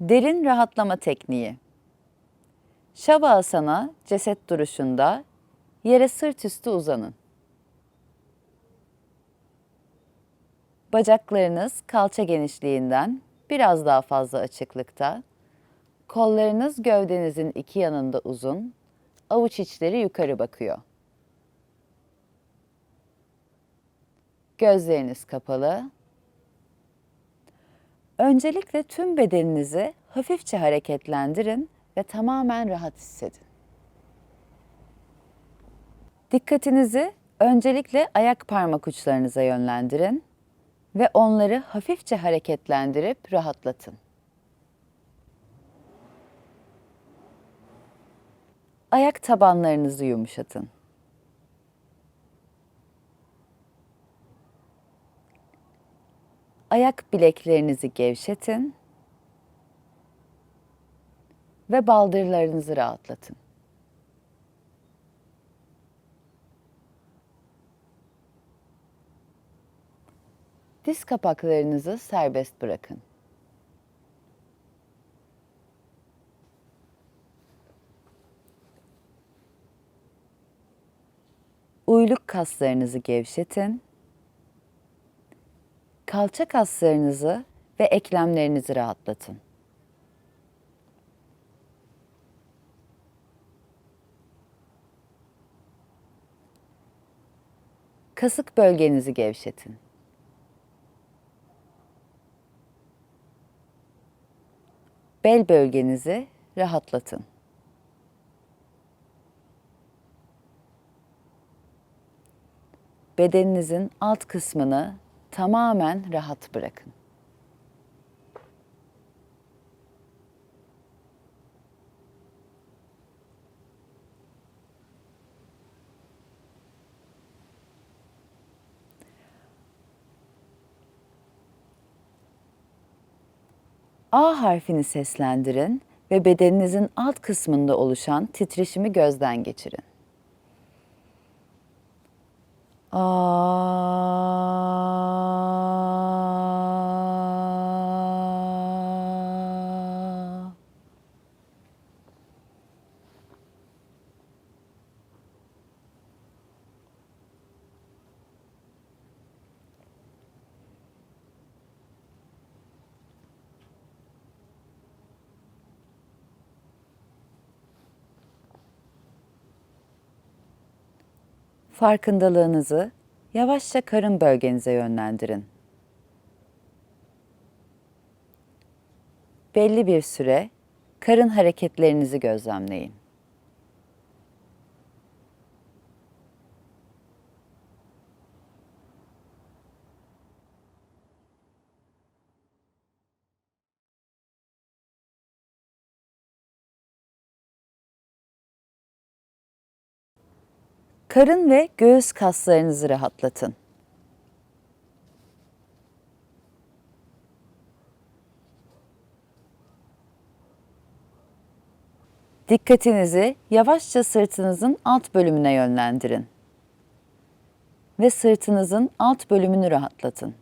Derin rahatlama tekniği. Şavasana ceset duruşunda yere sırt üstü uzanın. Bacaklarınız kalça genişliğinden biraz daha fazla açıklıkta. Kollarınız gövdenizin iki yanında uzun. Avuç içleri yukarı bakıyor. Gözleriniz kapalı. Öncelikle tüm bedeninizi hafifçe hareketlendirin ve tamamen rahat hissedin. Dikkatinizi öncelikle ayak parmak uçlarınıza yönlendirin ve onları hafifçe hareketlendirip rahatlatın. Ayak tabanlarınızı yumuşatın. Ayak bileklerinizi gevşetin ve baldırlarınızı rahatlatın. Diz kapaklarınızı serbest bırakın. Uyluk kaslarınızı gevşetin. Kalça kaslarınızı ve eklemlerinizi rahatlatın. Kasık bölgenizi gevşetin. Bel bölgenizi rahatlatın. Bedeninizin alt kısmını tamamen rahat bırakın. A harfini seslendirin ve bedeninizin alt kısmında oluşan titreşimi gözden geçirin. A. Farkındalığınızı yavaşça karın bölgenize yönlendirin. Belli bir süre karın hareketlerinizi gözlemleyin. Karın ve göğüs kaslarınızı rahatlatın. Dikkatinizi yavaşça sırtınızın alt bölümüne yönlendirin. Ve sırtınızın alt bölümünü rahatlatın.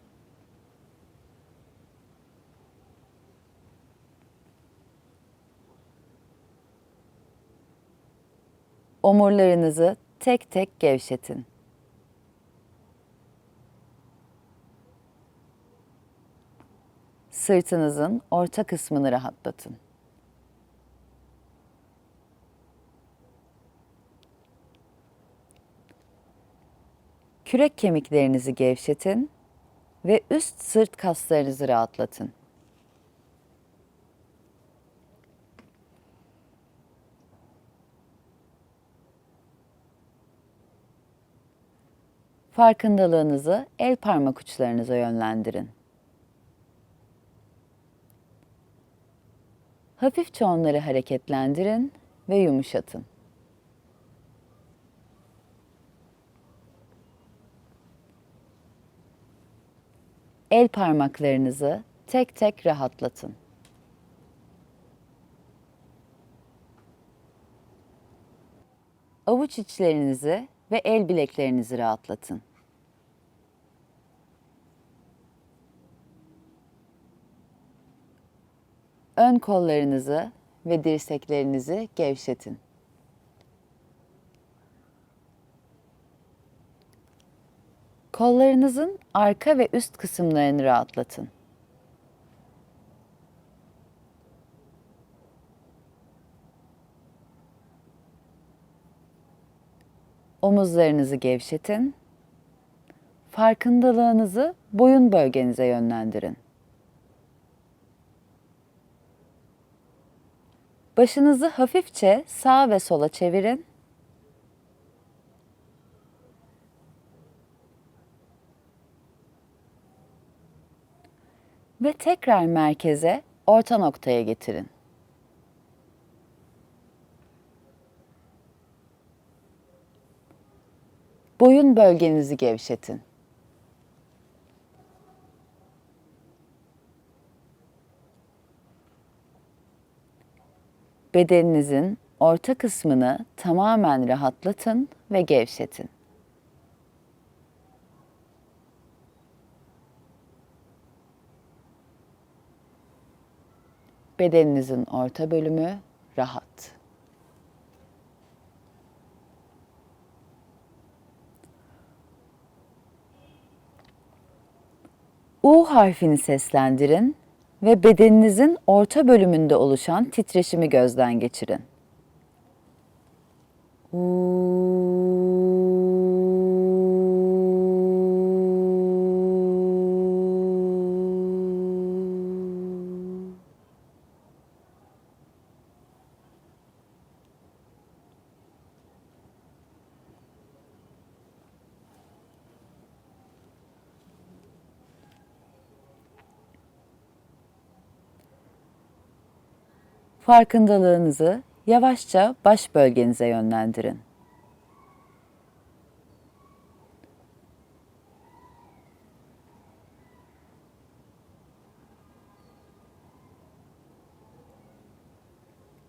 Omurlarınızı tek tek gevşetin. Sırtınızın orta kısmını rahatlatın. Kürek kemiklerinizi gevşetin ve üst sırt kaslarınızı rahatlatın. Farkındalığınızı el parmak uçlarınıza yönlendirin. Hafifçe onları hareketlendirin ve yumuşatın. El parmaklarınızı tek tek rahatlatın. Avuç içlerinizi ve el bileklerinizi rahatlatın. ön kollarınızı ve dirseklerinizi gevşetin. Kollarınızın arka ve üst kısımlarını rahatlatın. Omuzlarınızı gevşetin. Farkındalığınızı boyun bölgenize yönlendirin. Başınızı hafifçe sağa ve sola çevirin. Ve tekrar merkeze, orta noktaya getirin. Boyun bölgenizi gevşetin. Bedeninizin orta kısmını tamamen rahatlatın ve gevşetin. Bedeninizin orta bölümü rahat. U harfini seslendirin ve bedeninizin orta bölümünde oluşan titreşimi gözden geçirin. U. Farkındalığınızı yavaşça baş bölgenize yönlendirin.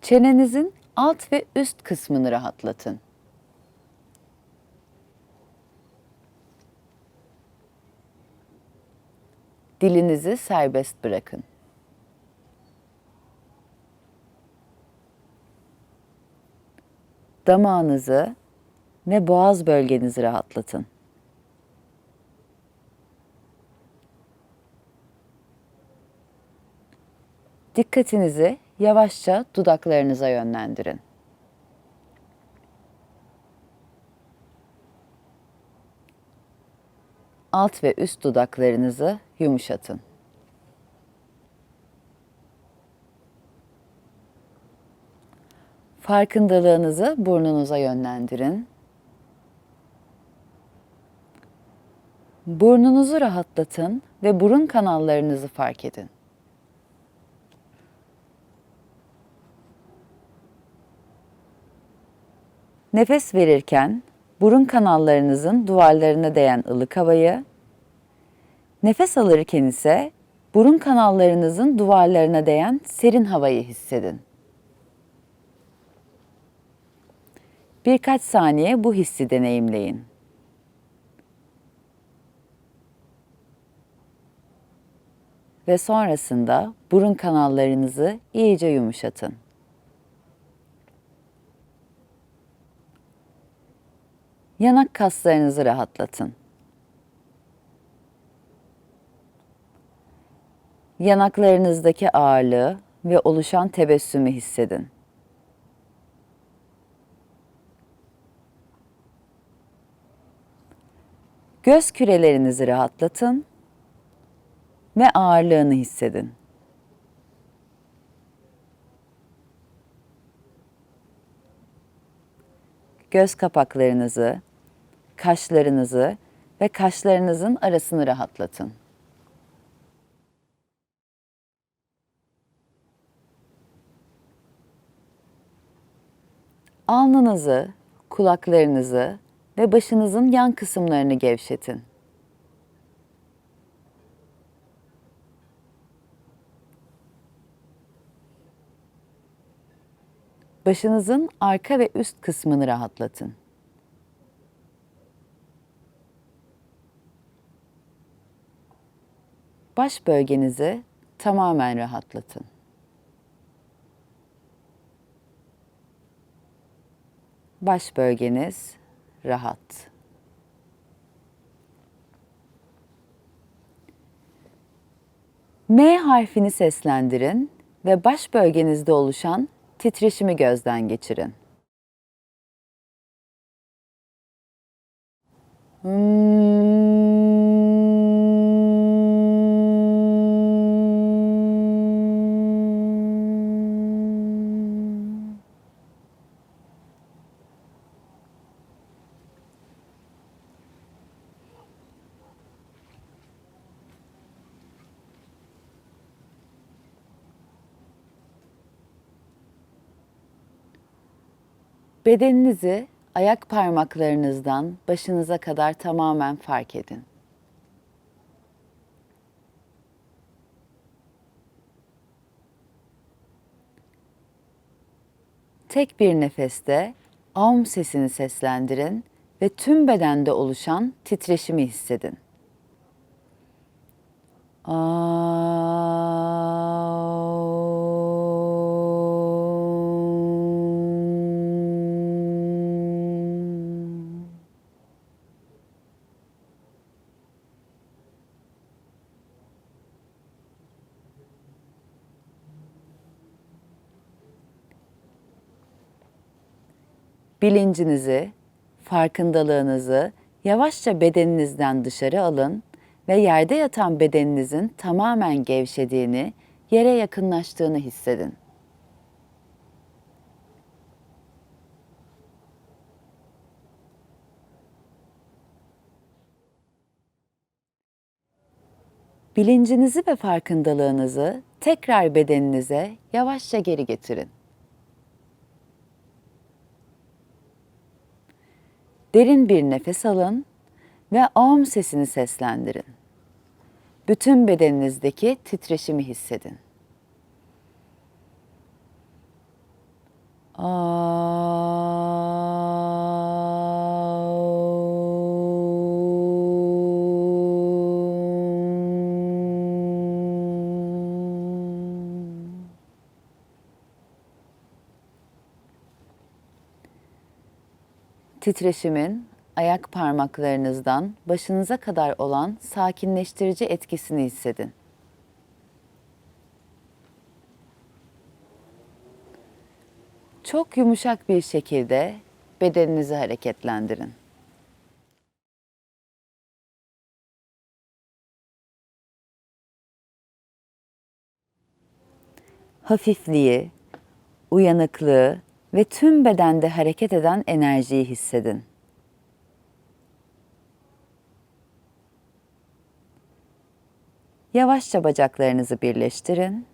Çenenizin alt ve üst kısmını rahatlatın. Dilinizi serbest bırakın. Damağınızı ve boğaz bölgenizi rahatlatın. Dikkatinizi yavaşça dudaklarınıza yönlendirin. Alt ve üst dudaklarınızı yumuşatın. Farkındalığınızı burnunuza yönlendirin. Burnunuzu rahatlatın ve burun kanallarınızı fark edin. Nefes verirken burun kanallarınızın duvarlarına değen ılık havayı, nefes alırken ise burun kanallarınızın duvarlarına değen serin havayı hissedin. Birkaç saniye bu hissi deneyimleyin. Ve sonrasında burun kanallarınızı iyice yumuşatın. Yanak kaslarınızı rahatlatın. Yanaklarınızdaki ağırlığı ve oluşan tebessümü hissedin. Göz kürelerinizi rahatlatın ve ağırlığını hissedin. Göz kapaklarınızı, kaşlarınızı ve kaşlarınızın arasını rahatlatın. Alnınızı, kulaklarınızı ve başınızın yan kısımlarını gevşetin. Başınızın arka ve üst kısmını rahatlatın. Baş bölgenizi tamamen rahatlatın. Baş bölgeniz rahat. M harfini seslendirin ve baş bölgenizde oluşan titreşimi gözden geçirin. Hmm. Bedeninizi ayak parmaklarınızdan başınıza kadar tamamen fark edin. Tek bir nefeste Aum sesini seslendirin ve tüm bedende oluşan titreşimi hissedin. Aum. Bilincinizi, farkındalığınızı yavaşça bedeninizden dışarı alın ve yerde yatan bedeninizin tamamen gevşediğini, yere yakınlaştığını hissedin. Bilincinizi ve farkındalığınızı tekrar bedeninize yavaşça geri getirin. Derin bir nefes alın ve Aum sesini seslendirin. Bütün bedeninizdeki titreşimi hissedin. Aum. Titreşimin ayak parmaklarınızdan başınıza kadar olan sakinleştirici etkisini hissedin. Çok yumuşak bir şekilde bedeninizi hareketlendirin. Hafifliği, uyanıklığı ve tüm bedende hareket eden enerjiyi hissedin. Yavaşça bacaklarınızı birleştirin.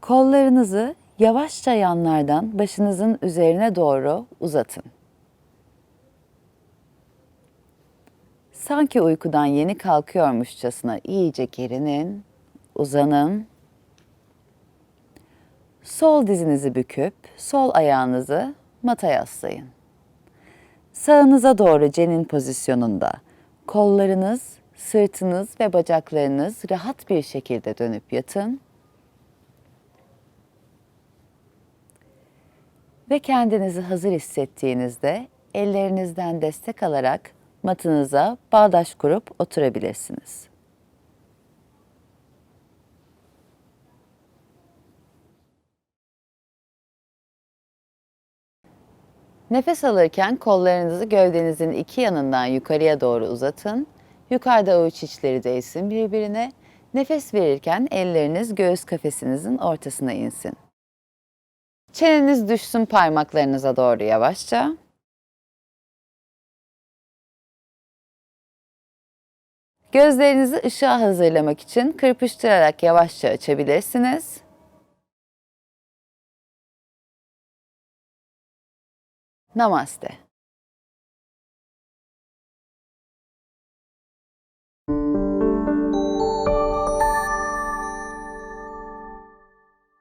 Kollarınızı yavaşça yanlardan başınızın üzerine doğru uzatın. Sanki uykudan yeni kalkıyormuşçasına iyice gerinin, uzanın. Sol dizinizi büküp sol ayağınızı mata yaslayın. Sağınıza doğru cenin pozisyonunda kollarınız, sırtınız ve bacaklarınız rahat bir şekilde dönüp yatın. Ve kendinizi hazır hissettiğinizde ellerinizden destek alarak matınıza bağdaş kurup oturabilirsiniz. Nefes alırken kollarınızı gövdenizin iki yanından yukarıya doğru uzatın. Yukarıda avuç içleri değsin birbirine. Nefes verirken elleriniz göğüs kafesinizin ortasına insin. Çeneniz düşsün parmaklarınıza doğru yavaşça. Gözlerinizi ışığa hazırlamak için kırpıştırarak yavaşça açabilirsiniz. Namaste.